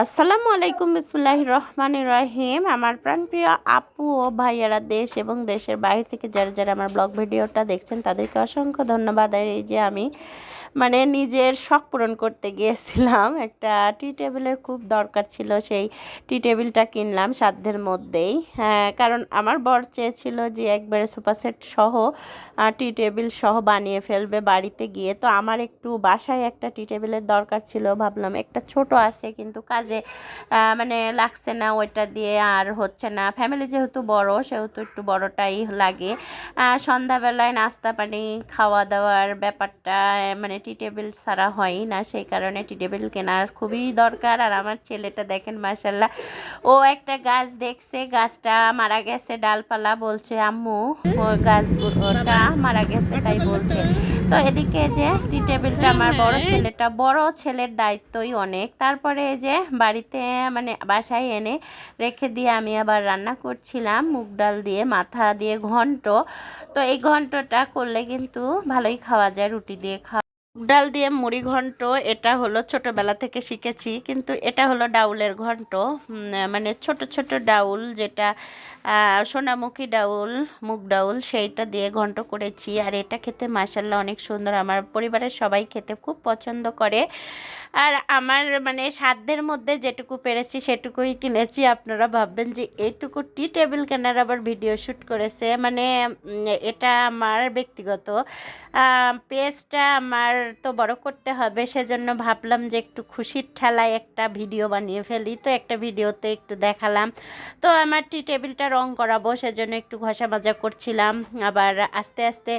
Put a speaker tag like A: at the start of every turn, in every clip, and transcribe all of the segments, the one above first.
A: আসসালামু আলাইকুম বিসমুল্লাহ রহমান রহিম। আমার প্রাণপ্রিয় আপু ও ভাইয়ারা দেশ এবং দেশের বাইরে থেকে যারা যারা আমার ব্লগ ভিডিওটা দেখছেন, তাদেরকে অসংখ্য ধন্যবাদ। আর এই যে আমি মানে নিজের শখ পূরণ করতে গিয়েছিলাম, একটা টি টেবিলের খুব দরকার ছিল, সেই টি টেবিলটা কিনলাম সাধ্যের মধ্যেই। হ্যাঁ কারণ আমার বর চেয়েছিল যে একবারে সোফা সেট সহ টি টেবিল সহ বানিয়ে ফেলবে বাড়িতে গিয়ে। তো আমার একটু বাসায় একটা টি টেবিলের দরকার ছিল, ভাবলাম একটা ছোট আছে, কিন্তু কাজে মানে লাগছে না ওইটা দিয়ে আর হচ্ছে না। ফ্যামিলি যেহেতু বড়, সেহেতু একটু বড়টাই লাগে। সন্ধ্যাবেলায় নাস্তা, পানি খাওয়া দাওয়ার ব্যাপারটা মানে টি টেবিল ছাড়া হয় না। সেই কারণে টি টেবিল কেনার খুবই দরকার। আর আমার ছেলেটা দেখেন মাসাল্লাহ ও একটা গাছ দেখছে। গাছটা মারা গেছে, ডালপালা বলছে, আম্মু ও গাছগুলোটা মারা গেছে, তাই বলছে। তো এদিকে যে টি টেবিলটা আমার বড় ছেলেটা বড় ছেলের দায়িত্বই অনেক। তারপরে যে বাড়িতে মানে বাসায় এনে রেখে দিয়ে আমি আবার রান্না করছিলাম মুগ ডাল দিয়ে মাথা দিয়ে ঘন্ট। তো এই ঘন্টটা করলে কিন্তু ভালোই খাওয়া যায় রুটি দিয়ে খাওয়া ডাল দিয়ে মুড়ি ঘন্ট, এটা হলো ছোটবেলা থেকে শিখেছি, কিন্তু এটা হলো ডাউলের ঘন্ট। মানে ছোট ছোট ডাউল যেটা সোনামুখী ডাউল, মুগ ডাউল, সেইটা দিয়ে ঘন্ট করেছি। আর এটা খেতে মাসাল্লাহ অনেক সুন্দর, আমার পরিবারের সবাই খেতে খুব পছন্দ করে। আর আমার মানে সাধ্যের মধ্যে যেটুকু পেরেছি সেটুকুই কিনেছি। আপনারা ভাববেন যে এইটুকু টি টেবিল কেনার আবার ভিডিও শ্যুট করেছে। মানে এটা আমার ব্যক্তিগত। পেজটা আমার তো বড় করতে হবে। সেজন্য ভাবলাম যে একটু খুশির ঠেলায় একটা ভিডিও বানিয়ে ফেলি। তো একটা ভিডিওতে একটু দেখালাম। তো আমার টি টেবিলটা রং করাবো, সেজন্য একটু ঘষা মাজা করছিলাম। আবার আস্তে আস্তে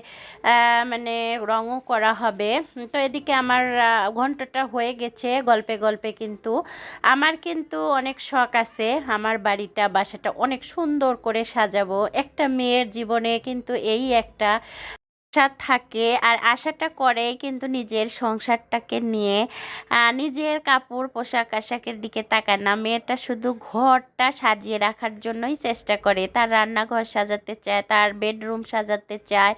A: মানে রঙও করা হবে। তো এদিকে আমার ঘন্টাটা হয়ে গেছে গল্পে গল্পে কিন্তু। আমার কিন্তু অনেক শখ আছে আমার বাড়িটা, বাসাটা অনেক সুন্দর করে সাজাবো। একটা মেয়ের জীবনে কিন্তু এই একটা আশা থাকে আর আশাটা করে কিন্তু নিজের সংসারটাকে নিয়ে নিজের কাপড়, পোশাক, আশাকের দিকে তাকায় না। মেয়েটা শুধু ঘরটা সাজিয়ে রাখার জন্যই চেষ্টা করে। তার রান্নাঘর সাজাতে চায়, তার বেডরুম সাজাতে চায়।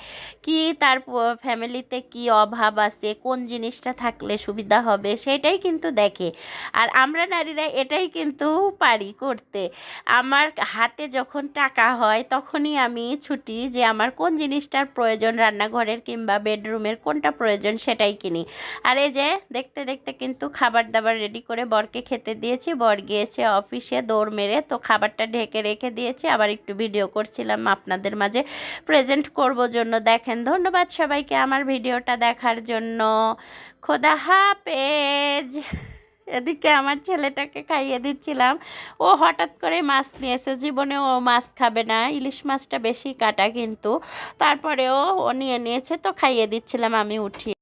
A: কি তার ফ্যামিলিতে কি অভাব আছে, কোন জিনিসটা থাকলে সুবিধা হবে সেটাই কিন্তু দেখে। আর আমরা নারীরা এটাই কিন্তু পারি করতে। আমার হাতে যখন টাকা হয় তখনই আমি ছুটি যে আমার কোন জিনিসটার প্রয়োজন রান্না রান্নাঘরের কিংবা বেডরুমের কোনটা প্রয়োজন সেটাই কিনি। আর এই যে দেখতে দেখতে কিন্তু খাবার দাবার রেডি করে বরকে খেতে দিয়েছি। বর গিয়েছে অফিসে দৌড় মেরে তো খাবারটা ঢেকে রেখে দিয়েছি। আবার একটু ভিডিও করছিলাম আপনাদের মাঝে প্রেজেন্ট করব জন্য। দেখেন, ধন্যবাদ সবাইকে আমার ভিডিওটা দেখার জন্য। খোদা হাফেজ। এদিকে আমার ছেলেটাকে খাইয়ে দিচ্ছিলাম। ও হঠাৎ করে মাছ নিয়েছে। জীবনে ও মাছ খাবে না, ইলিশ মাছটা বেশি কাটা কিন্তু। তারপরেও ও নিয়ে নিয়েছে, তো খাইয়ে দিচ্ছিলাম আমি উঠি